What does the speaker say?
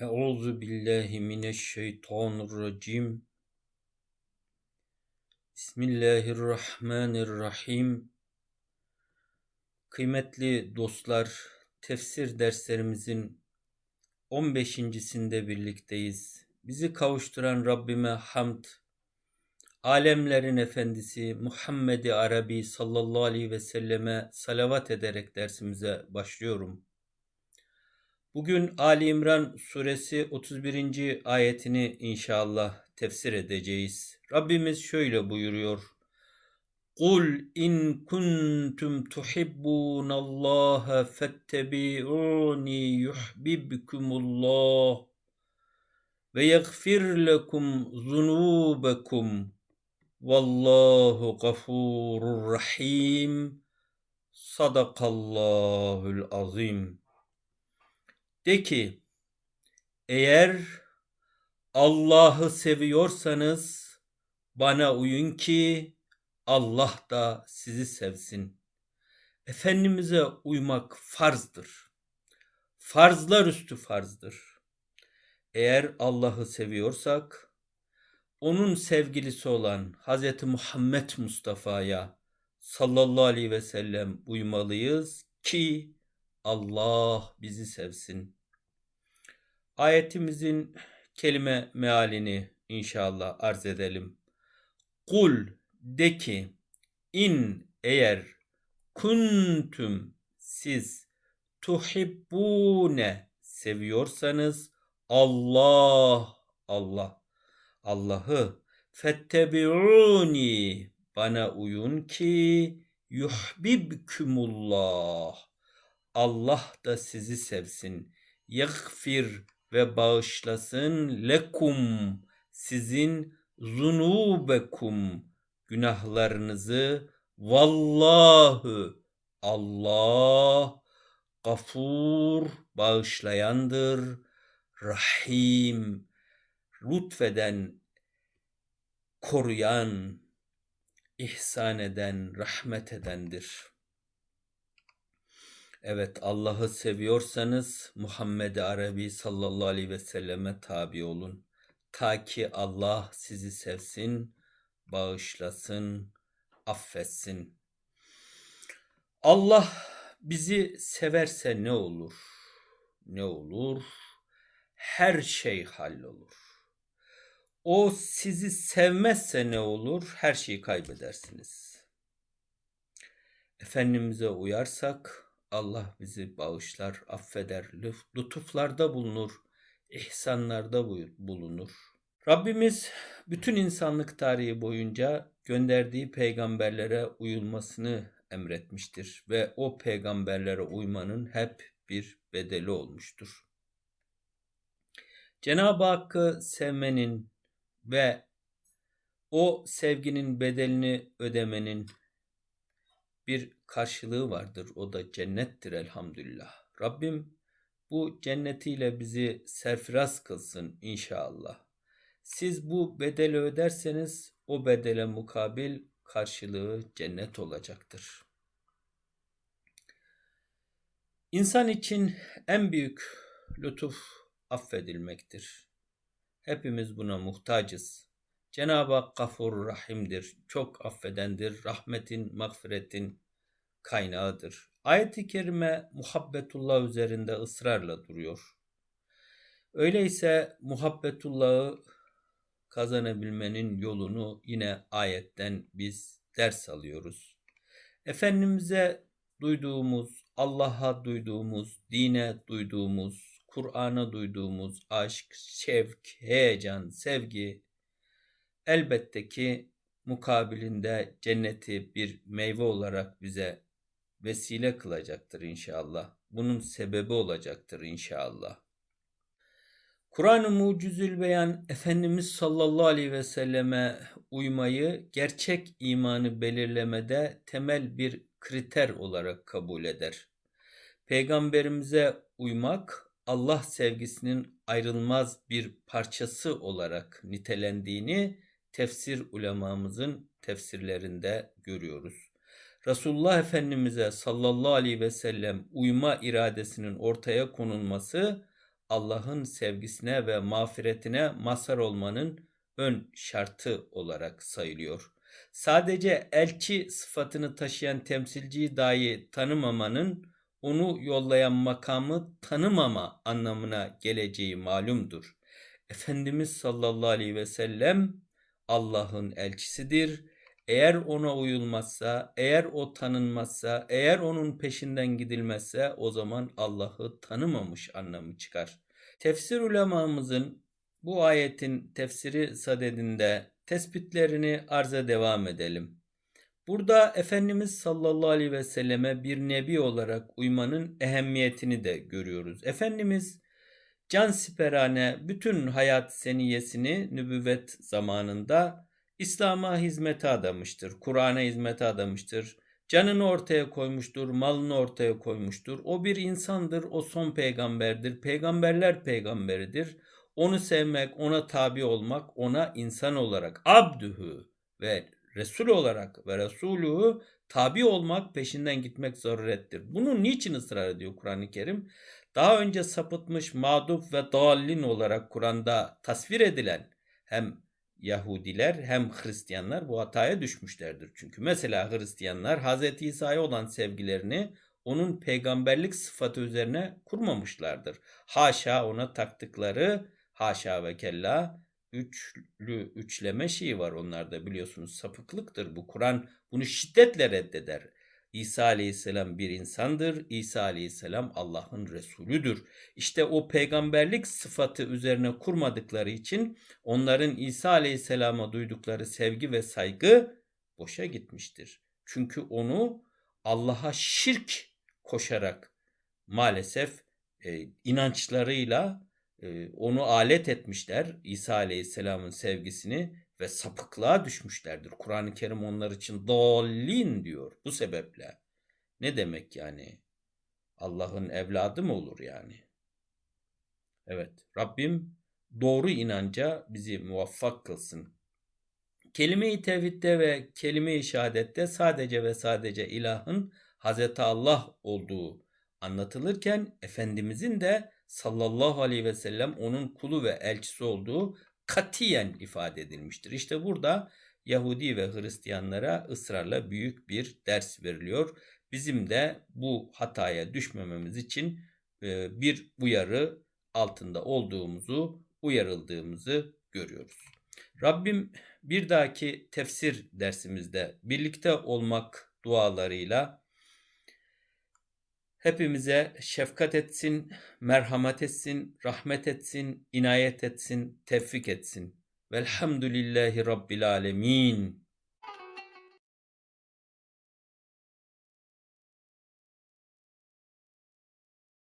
Euzu billahi mineşşeytanirracim. Bismillahirrahmanirrahim. Kıymetli dostlar, tefsir derslerimizin 15.sinde birlikteyiz. Bizi kavuşturan Rabbime hamd. Alemlerin efendisi Muhammed-i Arabi sallallahu aleyhi ve selleme salavat ederek dersimize başlıyorum. Bugün Ali İmran suresi 31. ayetini inşallah tefsir edeceğiz. Rabbimiz şöyle buyuruyor. Kul in kuntum tuhibbunallaha fettebi'uni yuhibbukumullah ve yagfir lekum zunubekum vallahu gafurur rahim sadakallahul azim de ki eğer Allah'ı seviyorsanız bana uyun ki Allah da sizi sevsin. Efendimiz'e uymak farzdır. Farzlar üstü farzdır. Eğer Allah'ı seviyorsak onun sevgilisi olan Hz. Muhammed Mustafa'ya sallallahu aleyhi ve sellem uymalıyız ki Allah bizi sevsin. Ayetimizin kelime mealini inşallah arz edelim. Kul de ki in eğer kuntum siz tuhibbune seviyorsanız Allah Allah Allah'ı fettebi'uni bana uyun ki yuhbibkumullah Allah da sizi sevsin. Yagfir ve bağışlasın. Lekum sizin zunubekum. Günahlarınızı vallahu Allah gafur bağışlayandır. Rahim lütfeden koruyan ihsan eden rahmet edendir.'' Evet Allah'ı seviyorsanız Muhammed Arabi sallallahu aleyhi ve selleme tabi olun. Ta ki Allah sizi sevsin, bağışlasın, affetsin. Allah bizi severse ne olur? Ne olur? Her şey hallolur. O sizi sevmezse ne olur? Her şeyi kaybedersiniz. Efendimiz'e uyarsak Allah bizi bağışlar, affeder, lütuflarda bulunur, ihsanlarda bulunur. Rabbimiz bütün insanlık tarihi boyunca gönderdiği peygamberlere uyulmasını emretmiştir ve o peygamberlere uymanın hep bir bedeli olmuştur. Cenab-ı Hakk'ı sevmenin ve o sevginin bedelini ödemenin bir karşılığı vardır. O da cennettir elhamdülillah. Rabbim bu cennetiyle bizi serfiraz kılsın inşallah. Siz bu bedeli öderseniz o bedele mukabil karşılığı cennet olacaktır. İnsan için en büyük lütuf affedilmektir. Hepimiz buna muhtacız. Cenab-ı Hak gafur rahimdir, çok affedendir, rahmetin, mağfiretin kaynağıdır. Ayet-i kerime muhabbetullah üzerinde ısrarla duruyor. Öyleyse muhabbetullahı kazanabilmenin yolunu yine ayetten biz ders alıyoruz. Efendimiz'e duyduğumuz, Allah'a duyduğumuz, dine duyduğumuz, Kur'an'a duyduğumuz aşk, şevk, heyecan, sevgi, elbette ki mukabilinde cenneti bir meyve olarak bize vesile kılacaktır inşallah. Bunun sebebi olacaktır inşallah. Kur'an-ı Mucizül Beyan Efendimiz sallallahu aleyhi ve selleme uymayı gerçek imanı belirlemede temel bir kriter olarak kabul eder. Peygamberimize uymak Allah sevgisinin ayrılmaz bir parçası olarak nitelendiğini tefsir ulemamızın tefsirlerinde görüyoruz. Resulullah Efendimiz'e sallallahu aleyhi ve sellem uyma iradesinin ortaya konulması Allah'ın sevgisine ve mağfiretine mazhar olmanın ön şartı olarak sayılıyor. Sadece elçi sıfatını taşıyan temsilciyi dahi tanımamanın onu yollayan makamı tanımama anlamına geleceği malumdur. Efendimiz sallallahu aleyhi ve sellem Allah'ın elçisidir. Eğer ona uyulmazsa, eğer o tanınmazsa, eğer onun peşinden gidilmezse o zaman Allah'ı tanımamış anlamı çıkar. Tefsir ulemamızın bu ayetin tefsiri sadedinde tespitlerini arza devam edelim. Burada Efendimiz sallallahu aleyhi ve selleme bir nebi olarak uymanın ehemmiyetini de görüyoruz. Efendimiz can siperane bütün hayat seniyesini nübüvvet zamanında İslam'a hizmete adamıştır. Kur'an'a hizmete adamıştır. Canını ortaya koymuştur, malını ortaya koymuştur. O bir insandır, o son peygamberdir. Peygamberler peygamberidir. Onu sevmek, ona tabi olmak, ona insan olarak abdühü ve Resul olarak ve Resulühü tabi olmak, peşinden gitmek zarurettir. Bunu niçin ısrar ediyor Kur'an-ı Kerim? Daha önce sapıtmış, mağdup ve dallin olarak Kur'an'da tasvir edilen hem Yahudiler hem Hristiyanlar bu hataya düşmüşlerdir. Çünkü mesela Hristiyanlar Hz. İsa'ya olan sevgilerini onun peygamberlik sıfatı üzerine kurmamışlardır. Haşa ona taktıkları haşa ve kella üçlü üçleme şeyi var onlarda biliyorsunuz sapıklıktır. Bu Kur'an bunu şiddetle reddeder. İsa aleyhisselam bir insandır. İsa aleyhisselam Allah'ın Resulüdür. İşte o peygamberlik sıfatı üzerine kurmadıkları için onların İsa aleyhisselama duydukları sevgi ve saygı boşa gitmiştir. Çünkü onu Allah'a şirk koşarak maalesef e, inançlarıyla e, onu alet etmişler İsa Aleyhisselam'ın sevgisini ve sapıklığa düşmüşlerdir. Kur'an-ı Kerim onlar için dallin diyor bu sebeple. Ne demek yani? Allah'ın evladı mı olur yani? Evet Rabbim doğru inanca bizi muvaffak kılsın. Kelime-i tevhidde ve kelime-i şehadette sadece ve sadece ilahın Hazreti Allah olduğu anlatılırken Efendimizin de sallallahu aleyhi ve sellem onun kulu ve elçisi olduğu katiyen ifade edilmiştir. İşte burada Yahudi ve Hristiyanlara ısrarla büyük bir ders veriliyor. Bizim de bu hataya düşmememiz için e, bir uyarı altında olduğumuzu, uyarıldığımızı görüyoruz. Rabbim bir dahaki tefsir dersimizde birlikte olmak dualarıyla hepimize şefkat etsin, merhamet etsin, rahmet etsin, inayet etsin, tevfik etsin. Velhamdülillahi Rabbil Alemin.